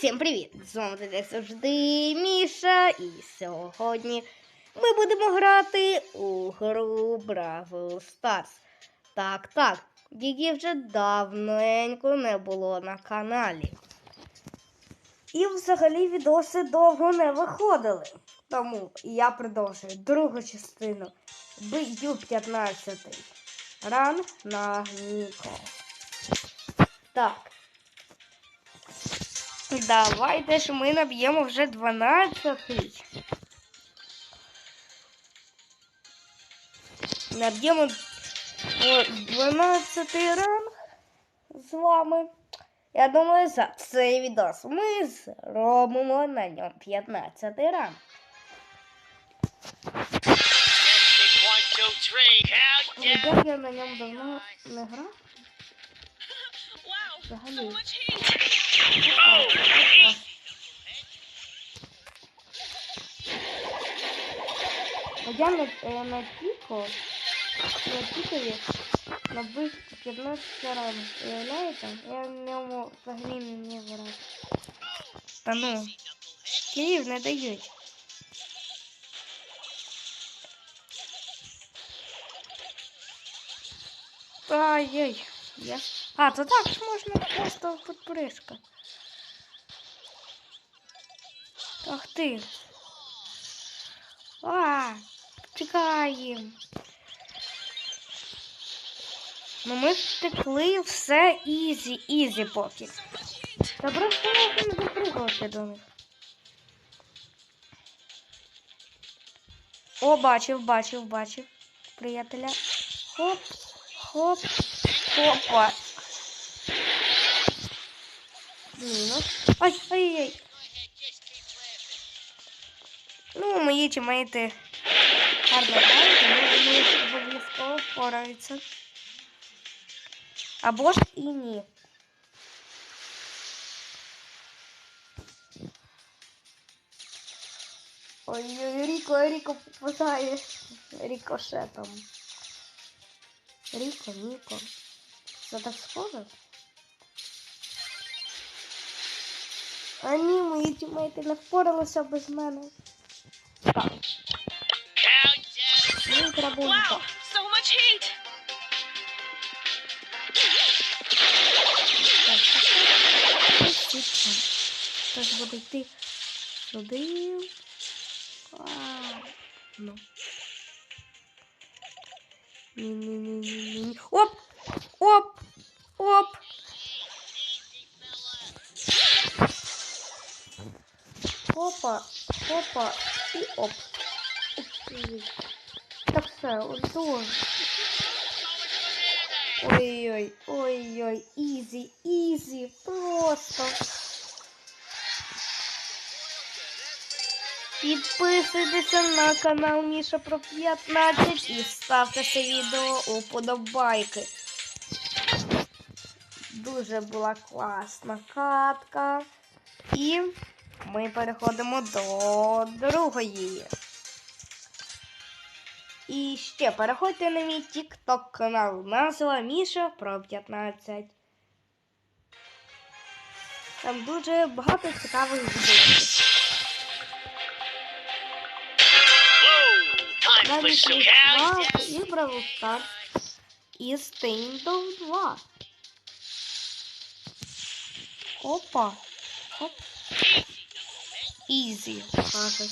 Усім привіт! З вами як завжди Міша. І сьогодні ми будемо грати у гру Бравл Старс. Так, так, її вже давненько не було на каналі. І взагалі відоси довго не виходили. Тому я продовжую другу частину бою 15 ран на Ніко. Так. Давайте ж ми наб'ємо вже 12. Наб'ємо о, 12 ранг з вами. Я думаю, за цей відос ми зробимо на ньому 15 ранг. Як я на ньому давно не грав? Взагалі. я на, е, на Тіко, на Тікові набив 15 разів. Уявляєте? Я в ньому взагалі не грати. Та ну, Київ не дають. Ай-яй. Я... А, то так ж можна просто підпришка. Ах ти. А, тікаємо. Ну ми втекли все ізі, ізі поки. Та просто можна допригувати до них. О, бачив, бачив, бачив. Приятеля. Хоп, хоп, хопа. Мінус. Ай, ай, ай. Ну, мої тімейти гарно грають, але вони обов'язково впораються. Або ж і ні. Ой, ой, Ріко, Ріко попадає рікошетом. Ріко, Ніко. Це так схоже? А ні, мої тімейти не впоралися без мене. Так, Countdown. мені треба Wow, улітати. so much heat. Так, так, так. Ось тут. Хтось буде йти сюди. А, ну. Ні-ні-ні-ні-ні. Оп! Оп! Оп! Опа, опа і оп. Так все, ось Ой-ой, ой-ой, ізі, ізі, просто. Підписуйтеся на канал Міша про 15 і ставте це відео уподобайки. Дуже була класна катка. І ми переходимо до другої. І ще переходьте на мій TikTok канал. Назва Міша про 15. Там дуже багато цікавих відео. Навіть some і Бравл Старс і Стейндов 2. Опа. Оп. Ізі, каже.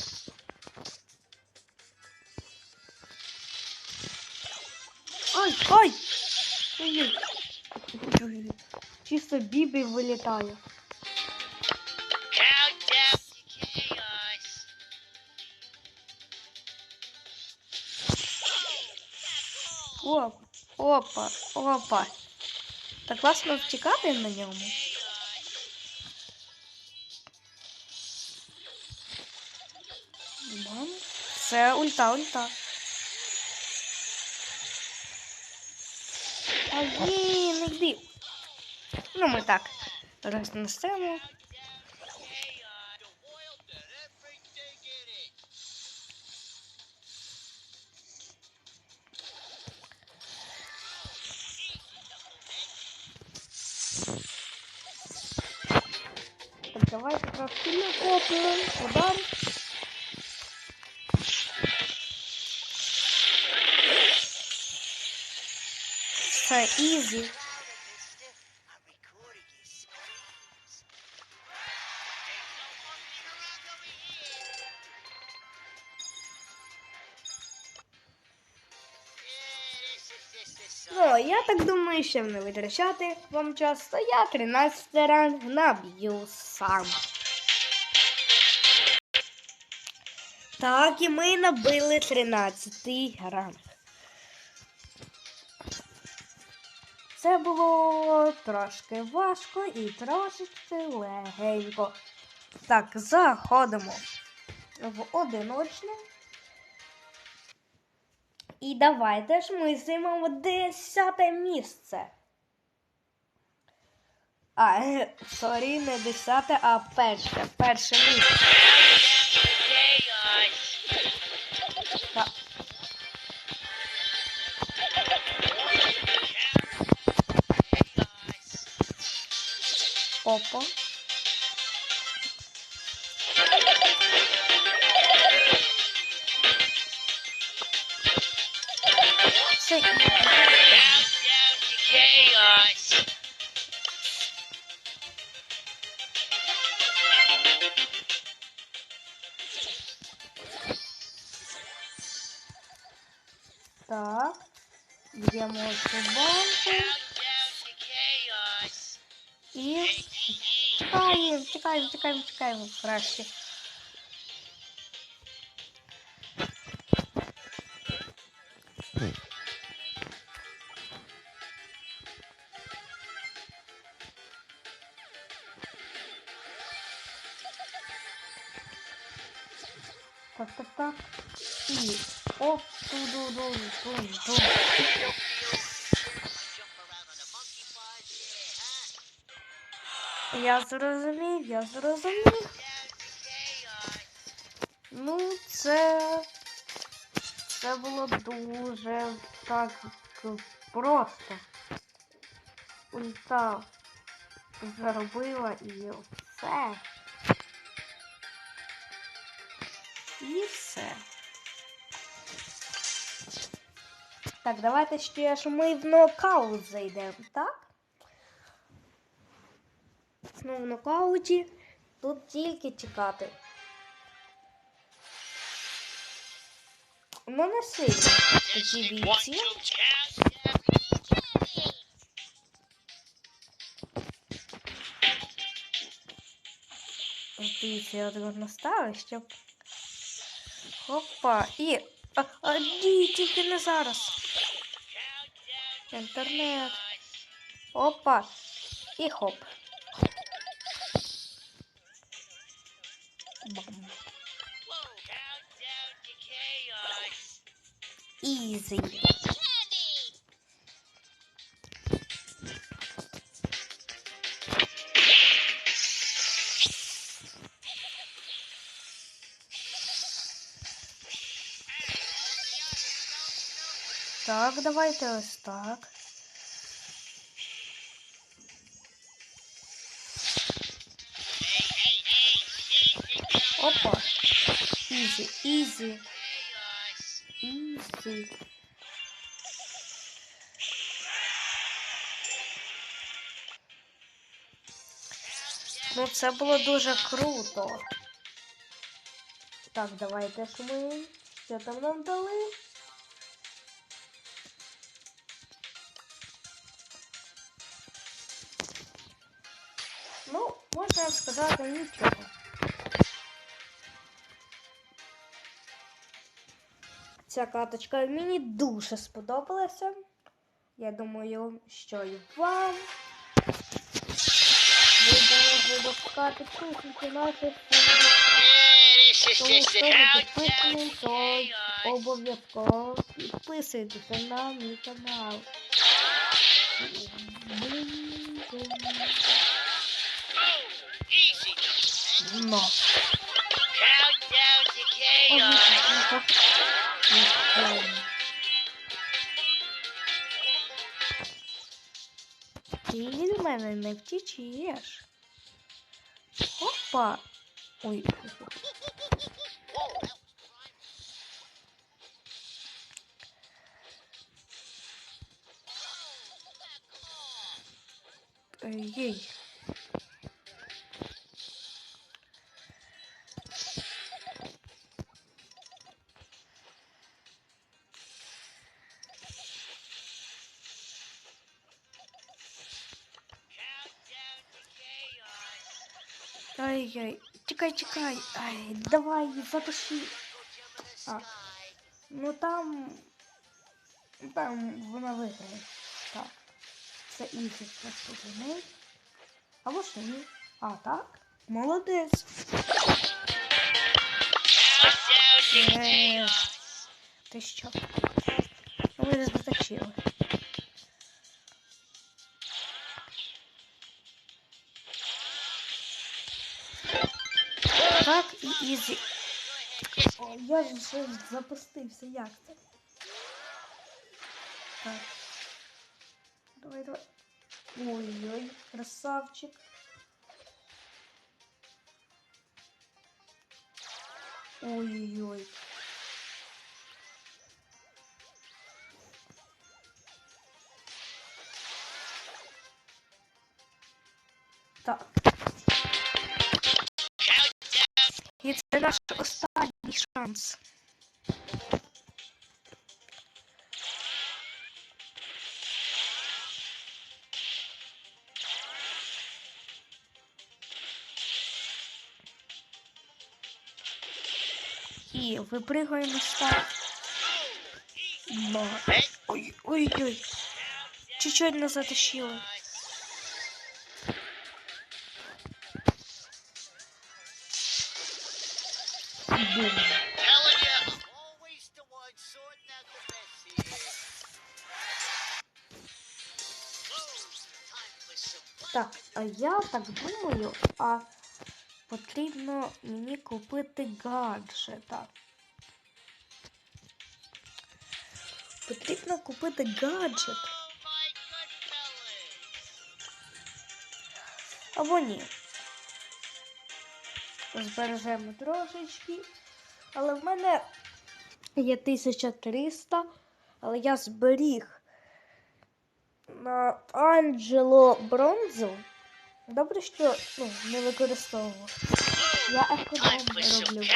Ай, ай! Ой-ой. Ой-ой. Чисто бібі вилітає. Countdown to chaos. Оп, опа, опа. Так класно втікати на ньому. Бам. Це ульта, ульта. А ні, не йди. Ну, ми так. Рознесемо. Давайте трошки накопимо. Удар. Все, ізі. Ну, я так думаю, щоб не витрачати вам час, то я 13 ранг наб'ю сам. Так, і ми набили 13 ранг. Це було трошки важко і трошечки легенько. Так, заходимо в одиночне. І давайте ж ми займемо десяте місце. А, е, сорі, не десяте, а перше. Перше місце. Опа. Chaos. так. Б'ємо цю банку чекаємо, чекаємо, чекаємо, краще. Я зрозумів, я зрозумів. Ну, це. Це було дуже так просто. Ульта заробила і все. І все. Так, давайте ще ж ми в нокаут зайдемо, так? Ну, в нокауті тут тільки чекати. Ну, не сильно такі бійці. Дивіться, я так наставив, щоб. Хопа. І. А, а, ні, тільки не зараз. Інтернет. Опа. І хоп. Бам. Countdown to chaos. Ізі. Так, давайте ось так. Опа. Ізі, ізі, ізі. Ну, це було дуже круто. Так, давайте ж ми. Що там нам дали? Ну, можна сказати нічого. Ця каточка мені дуже сподобалася. Я думаю, що і вам. Будемо випускати писанки наших Тому не countdown підписаний, то обов'язково підписуйтеся на мій канал. Но. Countdown to chaos. Ти від мене не втічеш. Опа. Ой. Ей. Ай-яй. Чекай, чекай. Ай, давай, затуши. А. Ну там. Там вона виграє. Так. Це інші неї. Або ж ні. А, так? Молодець. Е. Ти що? Ви ж заточили. І. О, я вже запустився, як це? Так. Давай, давай. Ой-ой, красавчик. Ой-ой-ой. Так. Це наш останній шанс. І випригуємо старт. Ба. Ой, ой, ой. Чуть-чуть не затащили. Так, а я так думаю, а потрібно мені купити гаджета. Потрібно купити гаджет. Або ні. Збережемо трошечки. Але в мене є 1300, але я зберіг на Анджело Бронзу. Добре, що ну, не використовував. Я Time економно роблю.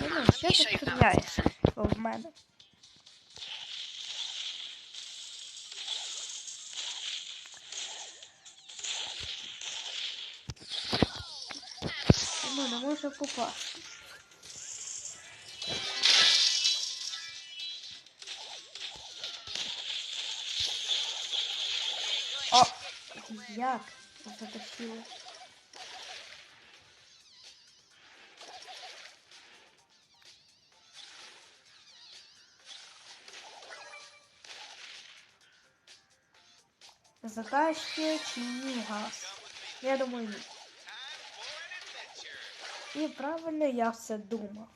Ну, що ти стріляєш в мене? Ну, не може попасти. О, як затащили. Затащи чи ні газ? Я думаю, ні. І правильно я все думав.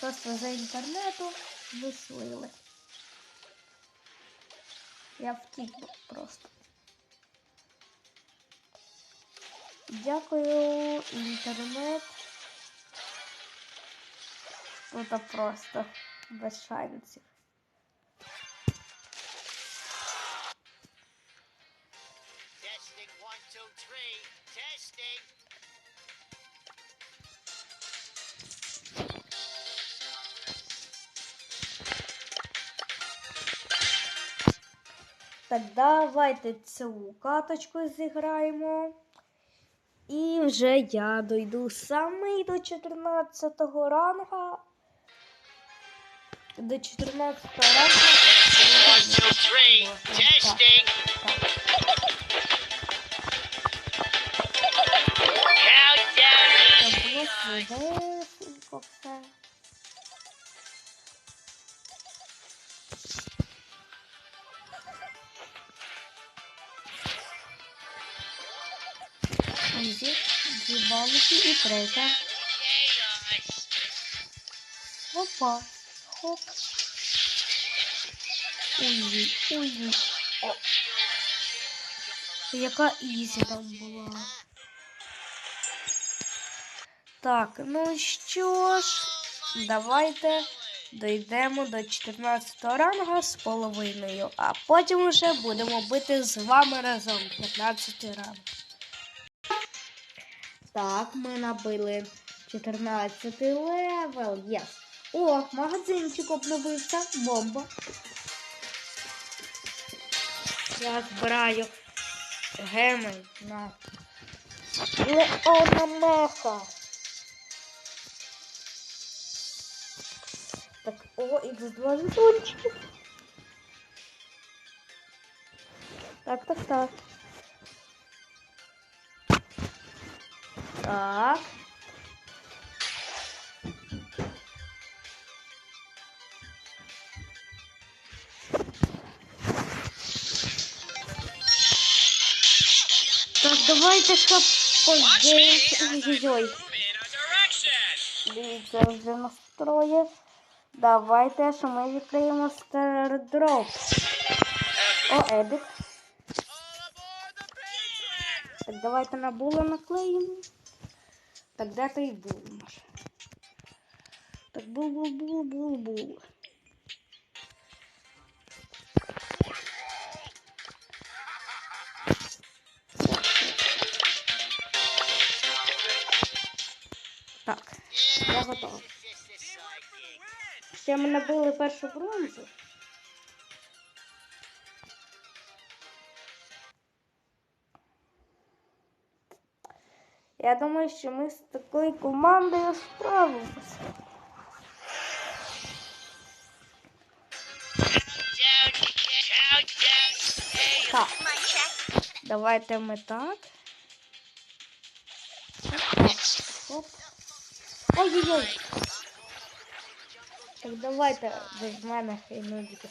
Просто за інтернету вислили. Я втік просто. Дякую, інтернет. Тут просто без шансів. Так, давайте цю каточку зіграємо. І вже я дойду саме до 14 го ранга. До 14 ранга. One, two, three. Countdown балки і третя. Опа. Хоп. Ой, ой. Яка ізі там була. Так, ну що ж, давайте дійдемо до 14 рангу з половиною, а потім вже будемо бити з вами разом 15 ранг. Так, ми набили 14 левел. Єс. О, магазинчик обновився. Бомба. Я збираю геми на Леона Меха. Так, о, Х2 жетончики. Так, так, так. Так. Так, давайте хаппогейс. Ой-ой-ой. Дивіться, вже настрої. Давайте, що ми відкриємо стардроп. О, Едик. Так, давайте на було наклеїмо. Той бул наш? Так, бул, бул, бул, бул, бул. Так, я готова. Ще ми набили першу бронзу. Я думаю, що ми з такою командою справимося. Давайте ми так. Ой-ой-ой. Так давайте без мене хай нудики.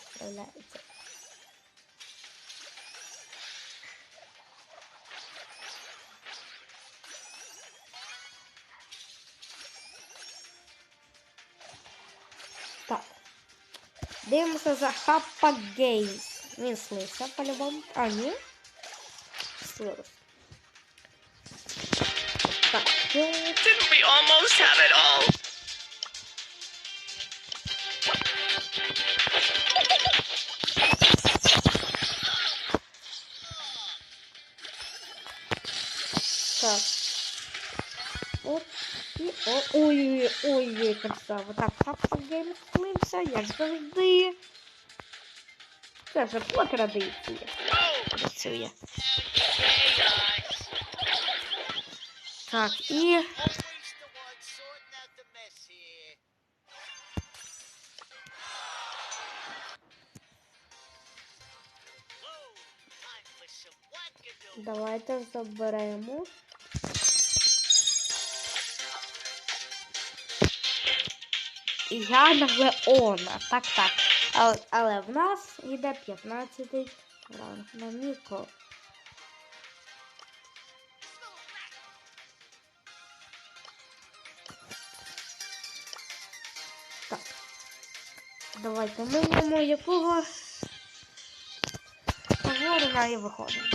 Дивимося за Хаппа Геймс. Він слився по-любому. А, ні? Слився. Так. е, Didn't we almost have it all? Так. Оп. І о, ой, ой, ой, красава. Так, Хаппа Геймс слився, як завжди. Це вже по традиції. Працює. Chaos. Так, і Always the Я на Леона. Так, так. Але, але в нас йде 15-й ранг на Міко. Так. Давайте мимо якого говорена і виходимо.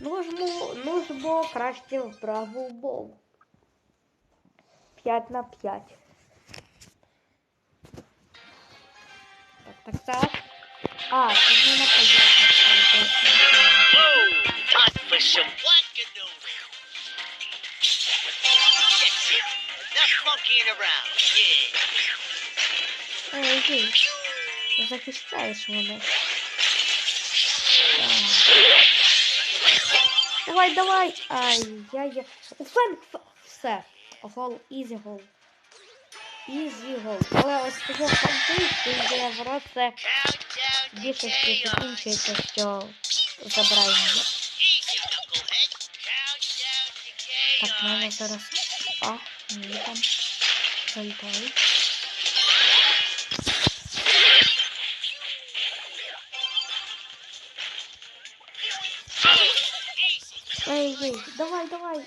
Ну ж, ну ж бо краще вправо в бол. 5 на 5. Так, так, так. А, це не на 5 на 5. Whoa, time for some wackadoo. That's it. Enough monkeying around. Yeah. Ой, ой, захищаєш мене. Так. Давай, давай. Ай, я я. Фен, ф- все. Гол, ізі гол. Ізі гол. Але ось того фанти, йде в рот, це більшості chaos. закінчується, що забирає. Так, мене зараз. А, ні, там. Залітають. Easy. Ой-ой-ой, давай, давай.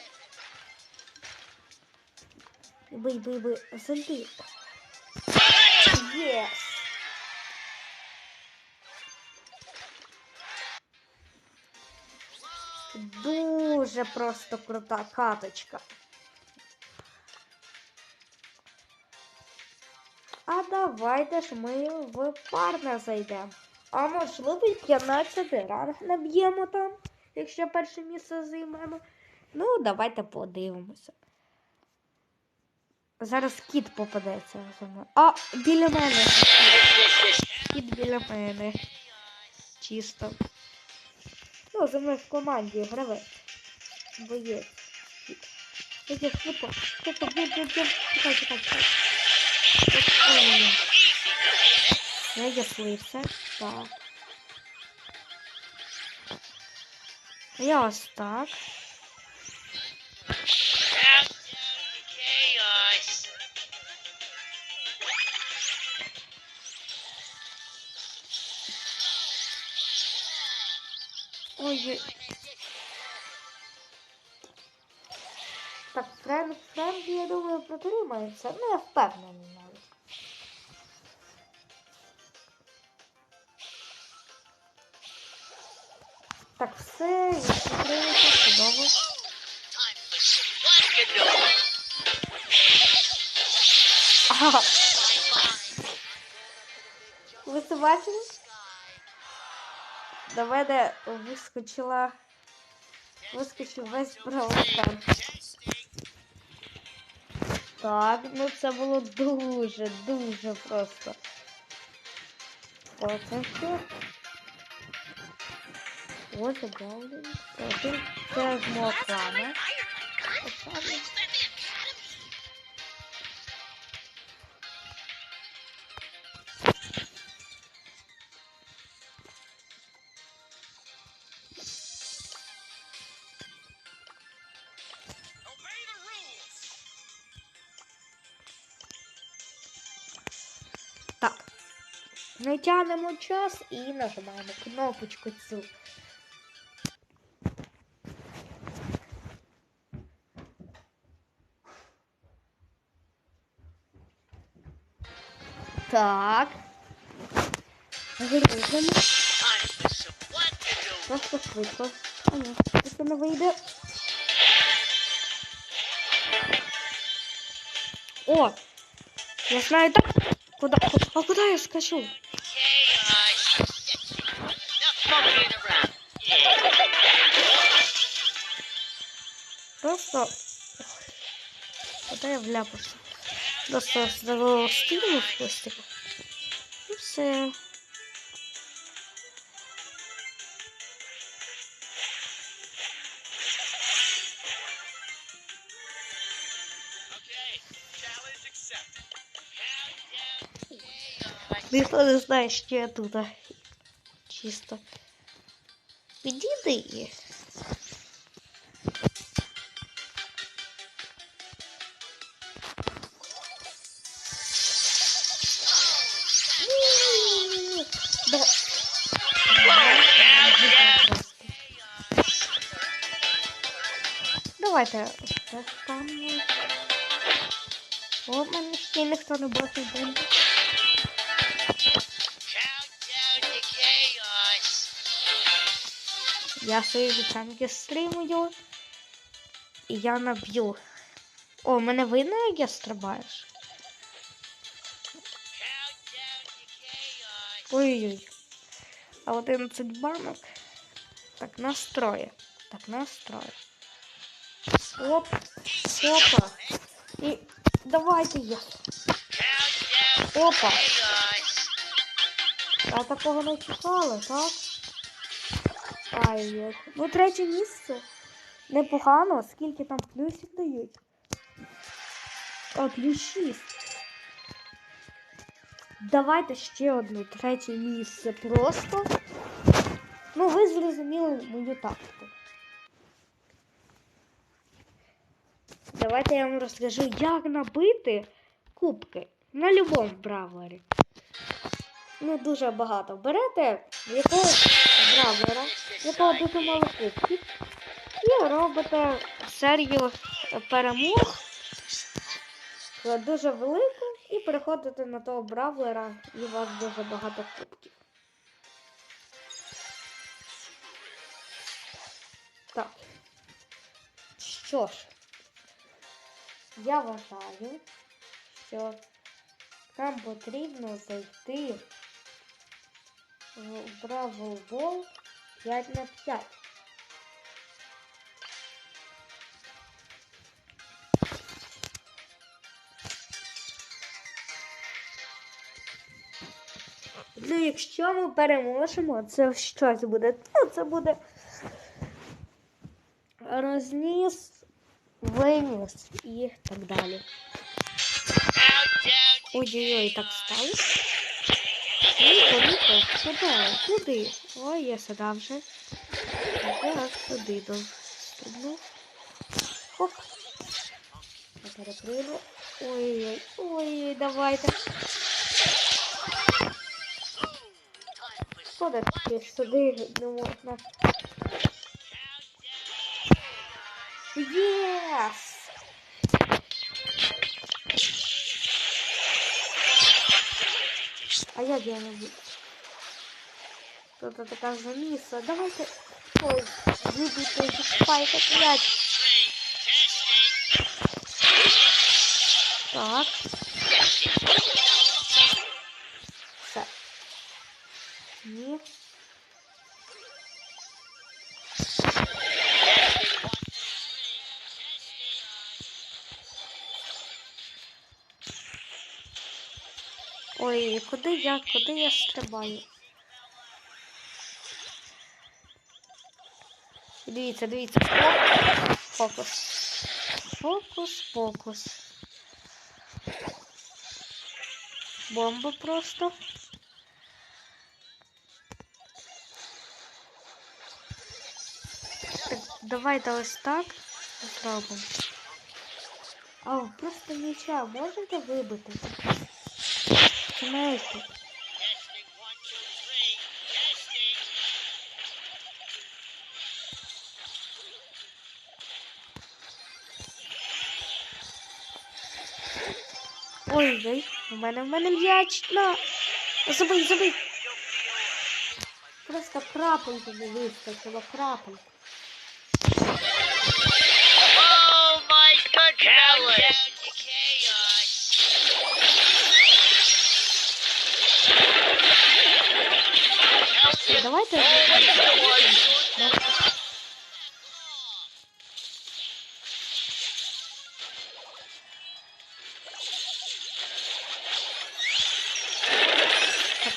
Бий, бий, бий, зайди. Єс. Дуже просто крута каточка. А давайте ж ми в парне зайдемо. А можливо, і 15 ранг наб'ємо там, якщо перше місце займемо. Ну, давайте подивимося. Зараз кіт попадеться. А, біля мене. Кіт біля мене. Чисто. Ну, за мною в команді гравець. Боєць. Кіт. Іди, швидко. Швидко, б'є, б'є, б'є. Чекай, чекай, чекай. Я яслився. Так. Я ось так. Ой. Так, Френк, Френк, я думаю, протримається. Ну, я впевнений навіть. Так, все, я протримався, чудово. Ага, ви це? До мене вискочила... Вискочив весь бравостар. Так, ну це було дуже, дуже просто. Оце все. Ось. Один. Це з мого клана. Оксана. Ми тягнемо час і нажимаємо кнопочку цю. Так. Wackadoodle. Просто швидко. А ні, це не вийде. О! Я знаю так. Куда? А куди я скажу? Просто. Куди я вляпався? Просто здорового стилю в хвостику. І все. Ніхто не знає, що я тут. Чисто. Підійди. Ні-ні-ні. Давайте там. О, мене ще ніхто не бачив chaos. Я свої вітанки стримую. І я наб'ю. О, мене видно, як я стрибаєш? Ой-ой-ой. А 11 банок. Так, настрої. Так, настрої. Оп. Опа. І давайте я. Опа. Я такого не чекала, так? Ай, як. Ну, третє місце. Непогано, скільки там плюсів дають. О, плюс 6. Давайте ще одне третє місце просто. Ну, ви зрозуміли мою тактику. Давайте я вам розкажу, як набити кубки на любому бравлері. Не дуже багато. Берете якогось бравлера, якого дуже мало кубків, і робите серію перемог е, дуже велику і переходите на того бравлера, і у вас дуже багато кубків. Так. Що ж, я вважаю, що нам потрібно зайти в Бравл Бол 5 на 5. Ну, якщо ми переможемо, це щось буде. Ну, це буде розніс, виніс і так далі. Ой-ой-ой, так стало. І поїхав. Куди? Куди? Ой, я сюди вже. Так, туди достигнув. Хоп. Я перепрыгну. Ой-ой, ой, давайте. Що сюди не можна. Єс! А як я не буду? Тут така заміса. Давайте. Ой, вибити зі спайка 5. Так. Куди я, куди я стрибаю? Дивіться, дивіться. Фокус. Фокус, фокус. Бомба просто. Так, давайте ось так зробимо. А, просто м'яча можете вибити? Testing. Ой, ой, у мене, в мене м'яч на. Забий, забий. Просто крапельку не вистачило, крапельку. Oh my goodness. Countdown to chaos. Давайте.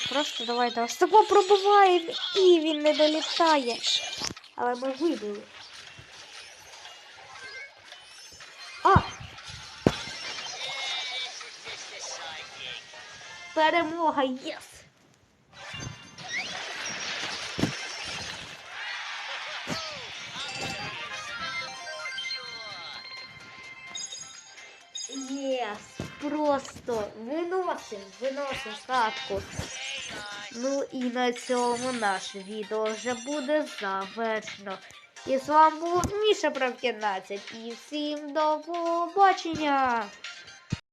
Просто давайте ось тако пробиваємо і він не долітає. Але ми вибили. А! Перемога! Єс! Просто виносим, виносим катку. Ну і на цьому наше відео вже буде завершено. І з вами був Міша Прав 15. І всім до побачення!